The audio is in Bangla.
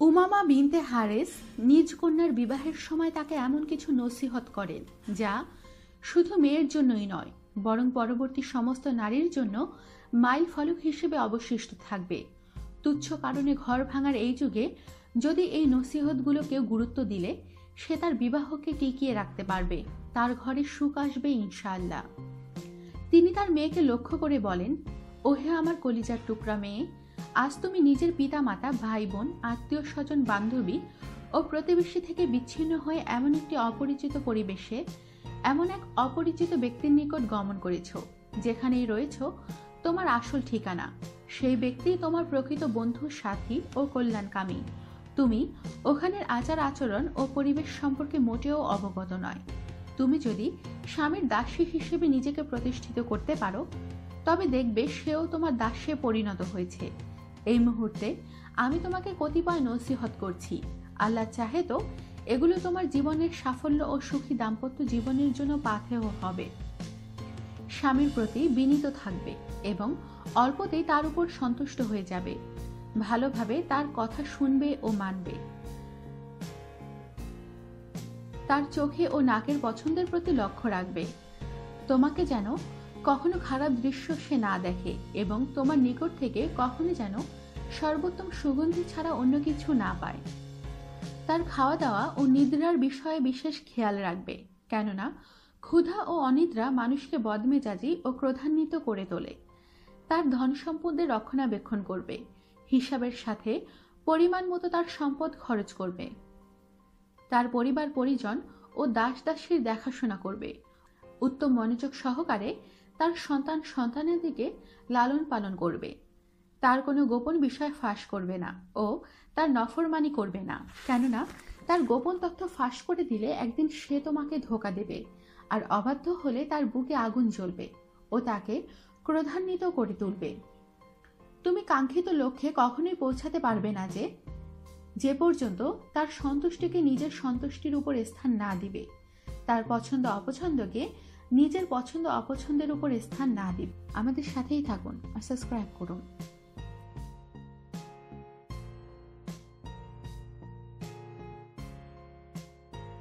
উমামা বিনতে হারেস নিজ কন্যার বিবাহের সময় তাকে এমন কিছু নসিহত করেন, যা শুধু মেয়ের জন্যই নয়, বরং পরবর্তী সমস্ত নারীর জন্য মাইল ফলক হিসেবে অবশিষ্ট থাকবে। তুচ্ছ কারণে ঘর ভাঙার এই যুগে যদি এই নসিহতগুলো কেউ গুরুত্ব দিলে, সে তার বিবাহকে টিকিয়ে রাখতে পারবে, তার ঘরে সুখ আসবে ইনশাআল্লাহ। তিনি তার মেয়েকে লক্ষ্য করে বলেন, ওহে আমার কলিজার টুকরা মেয়ে আজ তুমি নিজের পিতা মাতা ভাই বোন আত্মীয় স্বজন বান্ধবী ও প্রতিবেশী থেকে বিচ্ছিন্ন হয়ে এমন একটি অপরিচিত পরিবেশে, এমন এক অপরিচিত ব্যক্তির নিকট গমন করেছ, যেখানেই রয়েছ, তোমার আসল ঠিকানা। সেই ব্যক্তি তোমার প্রকৃত বন্ধু, সাথী ও কল্যাণকামী। তুমি ওখানের আচার আচরণ ও পরিবেশ সম্পর্কে মোটেও অবগত নয়। তুমি যদি স্বামীর দাসী হিসেবে নিজেকে প্রতিষ্ঠিত করতে পারো, তবে দেখবে সেও তোমার দাসে পরিণত হয়েছে। এই মুহূর্তে আমি তোমাকে কতিপয় নসিহত করছি। আল্লাহ চাহে তো এগুলো তোমার জীবনের সাফল্য ও সুখী দাম্পত্য জীবনের জন্য পাথেয় হবে। স্বামীর প্রতি বিনীত থাকবে এবং অল্পতেই তার উপর সন্তুষ্ট হয়ে যাবে। ভালোভাবে তার কথা শুনবে ও মানবে। তার চোখে ও নাকের পছন্দের প্রতি লক্ষ্য রাখবে। তোমাকে যেন কখনো খারাপ দৃশ্য সে না দেখে এবং তোমার নিকট থেকে কখনো যেন সর্বোত্তম সুগন্ধি ছাড়া অন্য কিছু না পায়। তার খাওয়া দাওয়া ও নিদ্রার বিষয়ে বিশেষ খেয়াল রাখবে, কেননা ক্ষুধা ও অনিদ্রা মানুষকে বদমেজাজি ও ক্রোধান্বিত করে তোলে। তার ধন সম্পদের রক্ষণাবেক্ষণ করবে, হিসাবের সাথে পরিমাণ মতো তার সম্পদ খরচ করবে। তার পরিবার পরিজন ও দাস দাসীর দেখাশোনা করবে। উত্তম মনোযোগ সহকারে তার সন্তান সন্তানের দিকে লালন পালন করবে। তার কোনো গোপন বিষয় ফাঁস করবে না ও তার নফরমানি করবে না। কেননা তার গোপন তথ্য ফাঁস করে দিলে একদিন সে তোমাকে ধোকা দেবে আর অবাধ্য হলে তার বুকে আগুন জ্বলবে ও তাকে ক্রোধান্বিত করে তুলবে। তুমি কাঙ্ক্ষিত লক্ষ্যে কখনোই পৌঁছাতে পারবে না যে যে পর্যন্ত তার সন্তুষ্টিকে নিজের সন্তুষ্টির উপর স্থান না দিবে। তার পছন্দ অপছন্দকে নিজের পছন্দ অপছন্দের উপর স্থান না দিন। আমাদের সাথেই থাকুন আর সাবস্ক্রাইব করুন।